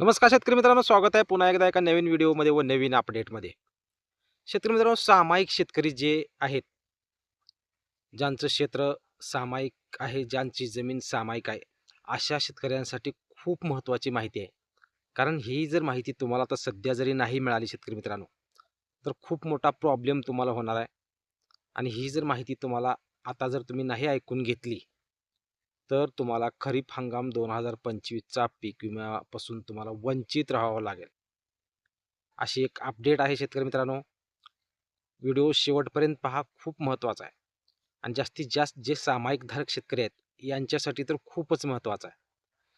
नमस्कार शेतकरी मित्रांनो स्वागत आहे पुन्हा एकदा एका नवीन व्हिडिओमध्ये व नवीन अपडेटमध्ये. शेतकरी मित्रांनो सामायिक शेतकरी जे आहेत ज्यांचं क्षेत्र सामायिक आहे ज्यांची जमीन सामायिक आहे अशा शेतकऱ्यांसाठी खूप महत्त्वाची माहिती आहे. कारण ही जर माहिती तुम्हाला आता सध्या जरी नाही मिळाली शेतकरी मित्रांनो तर खूप मोठा प्रॉब्लेम तुम्हाला होणार आहे. आणि ही जर माहिती तुम्हाला आता जर तुम्ही नाही ऐकून घेतली तर तुम्हाला खरीप हंगाम दोन हजार पंचवीसचा पीक विम्यापासून तुम्हाला वंचित राहावं लागेल. अशी एक अपडेट आहे शेतकरी मित्रांनो. व्हिडिओ शेवटपर्यंत पहा खूप महत्त्वाचा आहे. आणि जास्तीत जास्त जे सामायिक धारक शेतकरी आहेत यांच्यासाठी तर खूपच महत्त्वाचा आहे.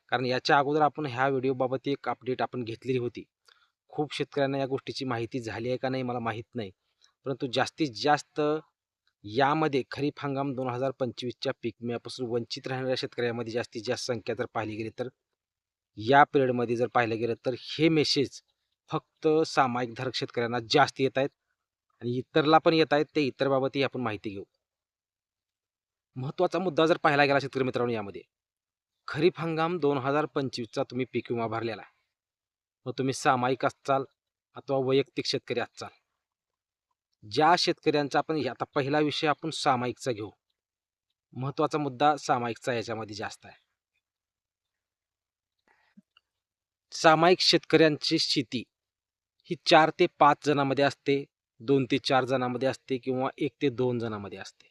कारण याच्या अगोदर आपण ह्या व्हिडिओबाबत एक अपडेट आपण घेतलेली होती. खूप शेतकऱ्यांना या गोष्टीची माहिती झाली आहे का नाही मला माहीत नाही. परंतु जास्तीत जास्त यामध्ये खरीप हंगाम दोन हजार पंचवीसच्या पीक विम्यापासून वंचित राहणाऱ्या शेतकऱ्यामध्ये जास्तीत जास्त संख्या जर पाहिली गेली तर या पिरियडमध्ये जर पाहिलं गेलं तर हे मेसेज फक्त सामायिक धारक शेतकऱ्यांना जास्त येत आहेत आणि इतरला पण येत आहेत ते इतर बाबतही आपण माहिती घेऊ. महत्त्वाचा मुद्दा जर पाहायला गेला शेतकरी मित्रांनो यामध्ये खरीप हंगाम दोन हजार पंचवीसचा तुम्ही पीक विमा भरलेला आहे. मग तुम्ही सामायिक असाल अथवा वैयक्तिक शेतकरी असाल ज्या शेतकऱ्यांचा आपण आता पहिला विषय आपण सामायिकचा घेऊ. महत्त्वाचा मुद्दा सामायिकचा याच्यामध्ये जास्त आहे. सामायिक शेतकऱ्यांची शेती ही चार ते पाच जणांमध्ये असते दोन ते चार जणांमध्ये असते किंवा एक ते दोन जणांमध्ये असते.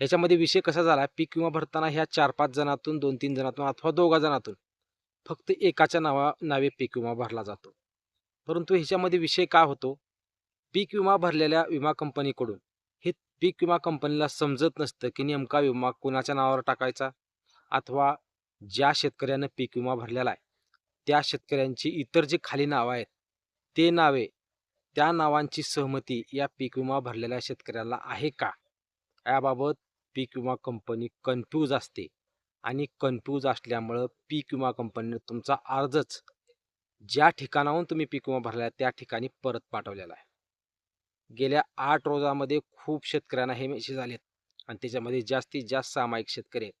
याच्यामध्ये विषय कसा झाला पीक विमा भरताना ह्या चार पाच जणातून दोन तीन जणातून अथवा दोघा जणातून फक्त एकाच्या नावा नावे पीक विमा भरला जातो. परंतु ह्याच्यामध्ये विषय का होतो? पीक विमा भरलेल्या विमा कंपनीकडून. हे पीक विमा कंपनीला समजत नसतं की नेमका विमा कोणाच्या नावावर टाकायचा अथवा ज्या शेतकऱ्यानं पीक विमा भरलेला आहे. त्या शेतकऱ्यांची इतर जी खाली नावं आहेत ते नावे त्या नावांची सहमती या पीक विमा भरलेल्या शेतकऱ्याला आहे का? याबाबत पीक विमा कंपनी कन्फ्यूज असते आणि कन्फ्यूज असल्यामुळं पीक विमा कंपनीने तुमचा अर्जच ज्या ठिकाणाहून तुम्ही पीक विमा भरला आहे त्या ठिकाणी परत पाठवलेला आहे. गेल्या आठ रोजामध्ये खूप शेतकऱ्यांना हे मेसेज आलेत. आणि त्याच्यामध्ये जास्तीत जास्त सामायिक शेतकरी आहेत.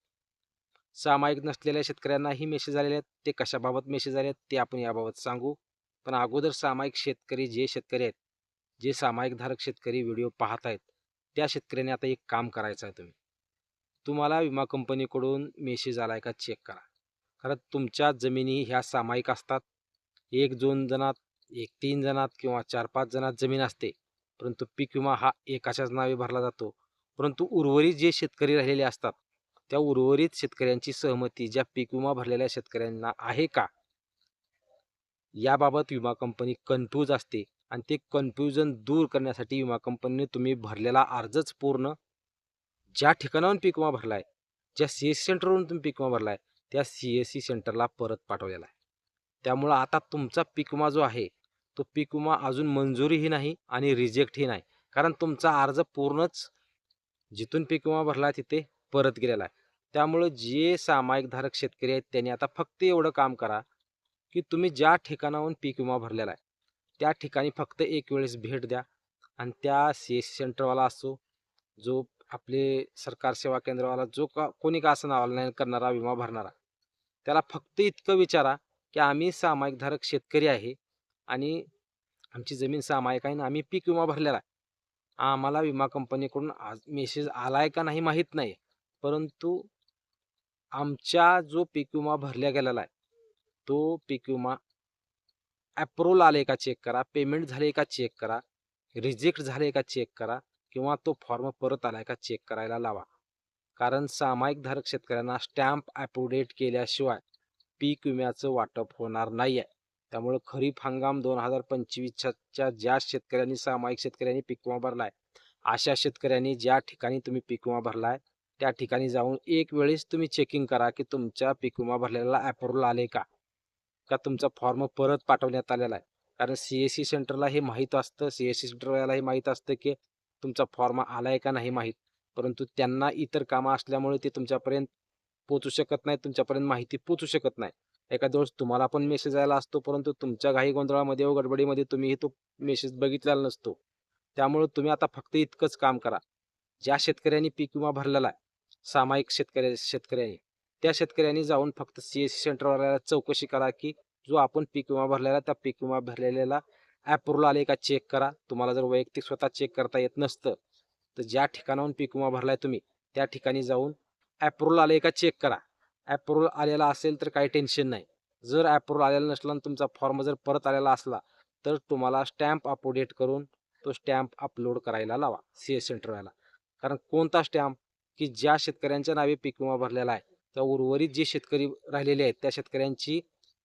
सामायिक नसलेल्या शेतकऱ्यांनाही मेसेज आलेले आहेत. ते कशाबाबत मेसेज आले आहेत ते आपण याबाबत सांगू. पण अगोदर सामायिक शेतकरी जे शेतकरी आहेत जे सामायिक धारक शेतकरी व्हिडिओ पाहत आहेत त्या शेतकऱ्यांनी आता एक काम करायचं आहे तुम्ही. तुम्हाला विमा कंपनीकडून मेसेज आला आहे का चेक करा. कारण तुमच्या जमिनी ह्या सामायिक असतात. एक दोन जणात एक तीन जणात किंवा चार पाच जणात जमीन असते. परंतु पीक विमा हा एकाच्याच नावे भरला जातो. परंतु उर्वरित जे शेतकरी राहिलेले असतात त्या उर्वरित शेतकऱ्यांची सहमती ज्या पीक विमा भरलेल्या शेतकऱ्यांना आहे का? याबाबत विमा कंपनी कन्फ्यूज असते आणि ते कन्फ्युजन दूर करण्यासाठी विमा कंपनीने तुम्ही भरलेला अर्जच पूर्ण ज्या ठिकाणाहून पीक विमा भरला आहे ज्या सी एस सी सेंटरवरून तुम्ही पीक विमा भरला आहे त्या सी एस सी सेंटरला परत पाठवलेला आहे. त्यामुळं आता तुमचा पीक विमा जो आहे तो पीक विमा अजून मंजुरीही नाही आणि रिजेक्टही नाही. कारण तुमचा अर्ज पूर्णच जिथून पीक विमा भरला तिथे परत गेलेला आहे. त्यामुळं जे सामायिक धारक शेतकरी आहेत त्यांनी आता फक्त एवढं काम करा की तुम्ही ज्या ठिकाणाहून पीक विमा भरलेला आहे त्या ठिकाणी फक्त एक वेळेस भेट द्या आणि त्या सी एस सी सेंटरवाला असो जो आपले सरकार सेवा केंद्रवाला जो का कोणी का असं ऑनलाईन करणारा विमा भरणारा त्याला फक्त इतकं विचारा की आम्ही सामायिक धारक शेतकरी आहे आणि आमची जमीन सामायिक आहे ना आम्ही पीक विमा भरलेला आहे. आम्हाला विमा कंपनीकडून आज मेसेज आला आहे का नाही माहीत नाही. परंतु आमच्या जो पीक विमा भरल्या गेलेला आहे तो पीक विमा ॲप्रूव्हल आले का चेक करा पेमेंट झाले का चेक करा रिजेक्ट झाले का चेक करा किंवा तो फॉर्म परत आलाय का चेक करायला लावा. कारण सामायिक धारक शेतकऱ्यांना स्टॅम्प ॲप्रुडेट केल्याशिवाय पीक विम्याचं वाटप होणार नाही आहे त्यामुळं खरीप हंगाम दोन हजार पंचवीसच्या ज्या शेतकऱ्यांनी सामायिक शेतकऱ्यांनी पीक विमा भरलाय अशा शेतकऱ्यांनी ज्या ठिकाणी तुम्ही पीक विमा भरलाय त्या ठिकाणी जाऊन एक वेळेस तुम्ही चेकिंग करा की तुमच्या पीक विमा भरलेला ॲप्रुव्हल आले का? का तुमचा फॉर्म परत पाठवण्यात आलेला आहे? कारण सी एस सी सेंटरला हे माहीत असतं सी एस सी सेंटरला हे माहीत असतं की तुमचा फॉर्म आलाय का नाही माहीत. परंतु त्यांना इतर कामं असल्यामुळे ते तुमच्यापर्यंत पोचू शकत नाही तुमच्यापर्यंत माहिती पोचू शकत नाही. एखाद्या वेळेस तुम्हाला पण मेसेज आला असतो परंतु तुमच्या घाई गोंधळामध्ये व गडबडीमध्ये तुम्ही तो मेसेज बघितलेला नसतो. त्यामुळे तुम्ही आता फक्त इतकंच काम करा. ज्या शेतकऱ्यांनी पीक विमा भरलेला आहे सामायिक शेतकऱ्या शेतकऱ्यांनी त्या शेतकऱ्यांनी जाऊन फक्त सी एस सी सेंटरवाल्याला चौकशी करा की जो आपण पीक विमा भरलेला त्या पीक विमा भरलेल्याला ॲप्रूव्हल आले का चेक करा. तुम्हाला जर वैयक्तिक स्वतः चेक करता येत नसतं तर ज्या ठिकाणाहून पीक विमा भरलाय तुम्ही त्या ठिकाणी जाऊन ॲप्रूव्हल आले का चेक करा. ॲप्रूव्हल आलेला असेल तर काही टेन्शन नाही. जर ॲप्रूव्हल आलेला नसला आणि तुमचा फॉर्म जर परत आलेला असला तर तुम्हाला स्टॅम्प अपडेट करून तो स्टॅम्प अपलोड करायला लावा सी एस सेंटरवाला कारण कोणता स्टॅम्प की ज्या शेतकऱ्यांच्या नावे पीक विमा भरलेला आहे त्या उर्वरित जे शेतकरी राहिलेले आहेत त्या शेतकऱ्यांची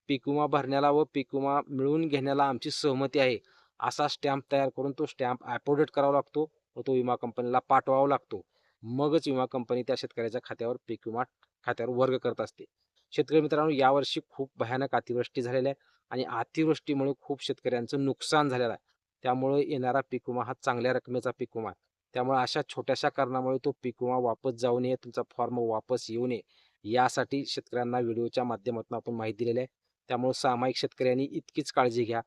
पीक विमा भरण्याला व पीक विमा मिळवून घेण्याला आमची सहमती आहे. असा स्टॅम्प तयार करून तो स्टॅम्प अपडेट करावा लागतो व तो विमा कंपनीला पाठवावा लागतो. मगच विमा कंपनी त्या शेतकऱ्याच्या खात्यावर पीक विमा खात्यावर वर्ग करत असते. शेतकरी मित्रांनो यावर्षी खूप भयानक अतिवृष्टी झालेली आहे आणि अतिवृष्टीमुळे खूप शेतकऱ्यांचं नुकसान झालेलं आहे. त्यामुळे येणारा पीक विमा हा चांगल्या रकमेचा पीक विमा आहे. त्यामुळे अशा छोट्याशा कारणामुळे तो पीक विमा वापस जाऊ नये तुमचा फॉर्म वापस येऊ नये यासाठी शेतकऱ्यांना व्हिडिओच्या माध्यमातून आपण माहिती दिलेली आहे. त्यामुळे सामायिक शेतकऱ्यांनी इतकीच काळजी घ्या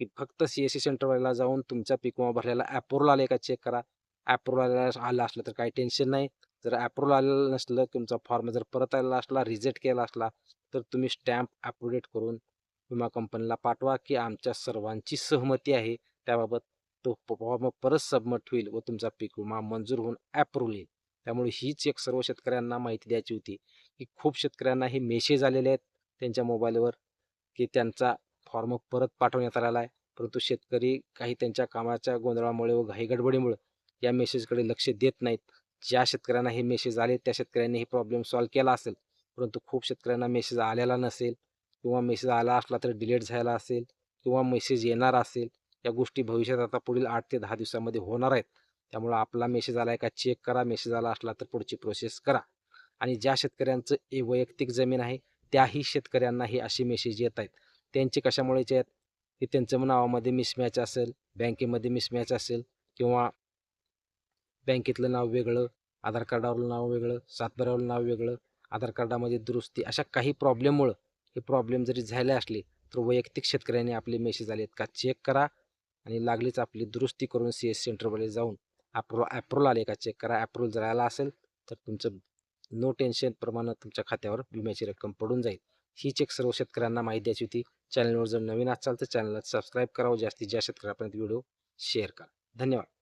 की फक्त सी एस सी सेंटरला जाऊन तुमचा पीक विमा भरलेला ॲप्रूव्हल आले का चेक करा. ॲप्रूव्हल आलं असलं तर काही टेन्शन नाही. जर अप्रूव्हल आलेलं नसलं तुमचा फॉर्म जर परत आलेला असला रिजेक्ट केला असला तर तुम्ही स्टॅम्प अपडेट करून विमा कंपनीला पाठवा की आमच्या सर्वांची सहमती आहे. त्याबाबत तो फॉर्म परत सबमिट होईल व तुमचा पीक विमा मंजूर होऊन ॲप्रूव्हल येईल त्यामुळे हीच एक सर्व शेतकऱ्यांना माहिती द्यायची होती की खूप शेतकऱ्यांना हे मेसेज आलेले आहेत त्यांच्या मोबाईलवर की त्यांचा फॉर्म परत पाठवण्यात आलेला आहे. परंतु शेतकरी काही त्यांच्या कामाच्या गोंधळामुळे व घाईगडबडीमुळे या मेसेजकडे लक्ष देत नाहीत. ज्या शेतकऱ्यांना हे मेसेज आले त्या शेतकऱ्यांनी हे प्रॉब्लेम सॉल्व्ह केला असेल. परंतु खूप शेतकऱ्यांना मेसेज आलेला नसेल किंवा मेसेज आला असला तर डिलीट झाला असेल किंवा मेसेज येणार असेल या गोष्टी भविष्यात आता पुढील आठ ते दहा दिवसामध्ये होणार आहेत. त्यामुळे आपला मेसेज आला आहे का चेक करा मेसेज आला असला तर पुढची प्रोसेस करा. आणि ज्या शेतकऱ्यांचं ए वैयक्तिक जमीन आहे त्याही शेतकऱ्यांना हे असे मेसेज येत आहेत. त्यांचे कशामुळे आहेत? की त्यांचं नावामध्ये मिसमॅच असेल बँकेमध्ये मिसमॅच असेल किंवा बँकेतलं नाव वेगळं आधार कार्डावरलं नाव वेगळं सातबाऱ्यावरलं नाव वेगळं आधार कार्डामध्ये दुरुस्ती अशा काही प्रॉब्लेममुळं हे प्रॉब्लेम जरी झाले असले तर वैयक्तिक शेतकऱ्यांनी आपले मेसेज आले का? चेक करा आणि लागलीच आपली दुरुस्ती करून सी एस सेंटरमध्ये जाऊन अप्रो ॲप्रूव्हल आले का? चेक करा. ॲप्रूव्हल जर आला असेल तर तुमचं नो टेन्शनप्रमाणे तुमच्या खात्यावर विम्याची रक्कम पडून जाईल. ही चेक सर्व शेतकऱ्यांना माहिती द्यायची होती. चॅनलवर जर नवीन असाल तर चॅनलला सबस्क्राईब करावं. जास्तीत जास्त शेतकऱ्यापर्यंत व्हिडिओ शेअर करा. धन्यवाद.